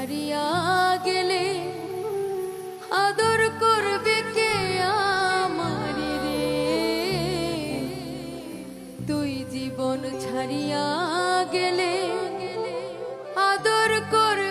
হারিয়া গেলে আদর করবে কে আমারি রে? তুই জীবন ছাড়িয়া গেলে আদর করবে